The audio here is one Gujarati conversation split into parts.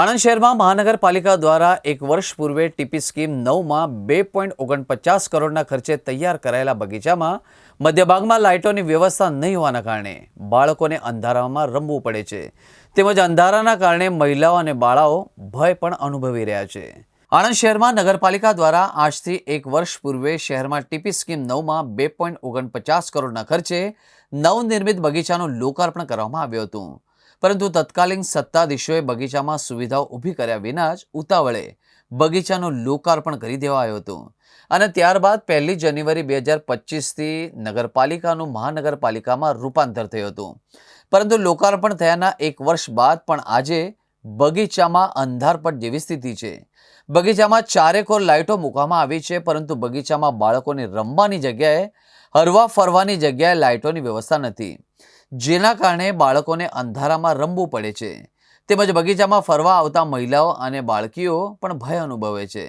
આણંદ શહેરમાં મહાનગરપાલિકા દ્વારા એક વર્ષ પૂર્વે ટીપી સ્કીમ નવમાં બે પોઈન્ટ ઓગણપચાસ કરોડના ખર્ચે તૈયાર કરાયેલા બગીચામાં મધ્યભાગમાં લાઇટોની વ્યવસ્થા નહીં હોવાના કારણે બાળકોને અંધારામાં રમવું પડે છે. તેમજ અંધારાના કારણે મહિલાઓ અને બાળાઓ ભય પણ અનુભવી રહ્યા છે. આણંદ શહેરમાં નગરપાલિકા દ્વારા આજથી એક વર્ષ પૂર્વે શહેરમાં ટીપી સ્કીમ નવમાં બે પોઈન્ટ ઓગણપચાસ કરોડના ખર્ચે નવનિર્મિત બગીચાનું લોકાર્પણ કરવામાં આવ્યું હતું. પરંતુ તત્કાલીન સત્તાધીશોએ બગીચામાં સુવિધાઓ ઊભી કર્યા વિના જ ઉતાવળે બગીચાનું લોકાર્પણ કરી દેવાયું હતું. અને ત્યારબાદ પહેલી જાન્યુઆરી બે હજાર પચીસથી નગરપાલિકાનું મહાનગરપાલિકામાં રૂપાંતર થયું હતું. પરંતુ લોકાર્પણ થયાના એક વર્ષ બાદ પણ આજે બગીચામાં અંધારપટ જેવી સ્થિતિ છે. બગીચામાં ચારેકોર લાઇટો મૂકવામાં આવી છે, પરંતુ બગીચામાં બાળકોને રમવાની જગ્યાએ, હરવા ફરવાની જગ્યાએ લાઇટોની વ્યવસ્થા નથી. જેના કારણે બાળકોને અંધારામાં રમવું પડે છે. તેમજ બગીચામાં ફરવા આવતા મહિલાઓ અને બાળકીઓ પણ ભય અનુભવે છે.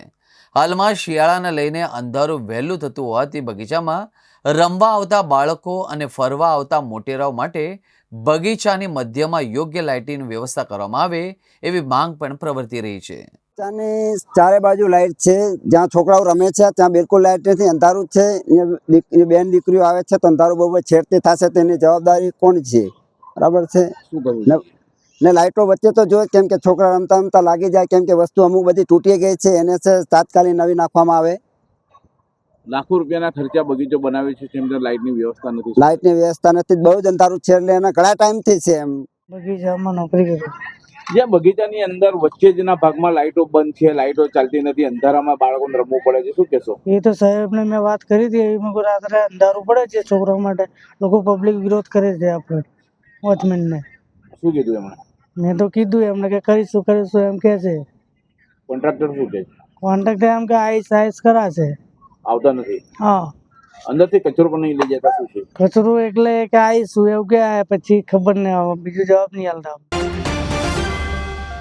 હાલમાં શિયાળાને લઈને અંધારું વહેલું થતું હોવાથી બગીચામાં રમવા આવતા બાળકો અને ફરવા આવતા મોટેરાઓ માટે બગીચાની મધ્યમાં યોગ્ય લાઇટિંગની વ્યવસ્થા કરવામાં આવે એવી માંગ પણ પ્રવર્તી રહી છે. બગીચાની ચારે બાજુ લાઇટ છે. જ્યાં છોકરાઓ રમે છે ત્યાં બિલકુલ લાઇટ નથી. અંધારું છે. બેન દીકરીઓ આવે છે તો અંધારું બહુ છેડતી થશે તેની જવાબદારી કોણ છે? બરાબર છે? શું કરવું ને લાઇટો વચ્ચે તો જો કેમ કે છોકરા રમતા રમતા લાગી જાય કેમ કે વસ્તુ અમુક બધી તૂટી ગઈ છે. એને છે તાત્કાલિક નવી નાખવામાં આવે. લાખો રૂપિયાના ખર્ચા બગીચો બનાવે છે તેમ લાઇટની વ્યવસ્થા નથી. લાઇટની વ્યવસ્થા નથી. બહુ જ અંધારું છે એટલે એના ઘણા ટાઈમથી છે એમ. બગીચામાં નોકરી કરું. જ્યાં બગીચાની અંદર વચ્ચે જના ભાગમાં લાઇટો બંધ છે લાઇટો ચાલતી નથી અંધારામાં બાળકોને રમવું પડે છે. શું કહેશો? એ તો સાહેબને મેં વાત કરી હતી એમાં રાત્રે અંધારું પડે છે છોકરાઓ માટે લોકો પબ્લિક વિરોધ કરે છે આપણે વોચમેનને શું કીધું એમણે? મેં તો કીધું એમને કે કરીશું કરીશું એમ કે છે. કોન્ટ્રાક્ટર શું કહે છે? કોન્ટ્રાક્ટર એમ કે આઈસ આઈસ કરાશે. આવતા નથી? હા. અંદરથી કચરો પણ નહીં લઈ જતા શું છે? કચરો એટલે કે આવીશું એવું કે પછી ખબર નહીં આવે બીજું જવાબ નહીં હાલતા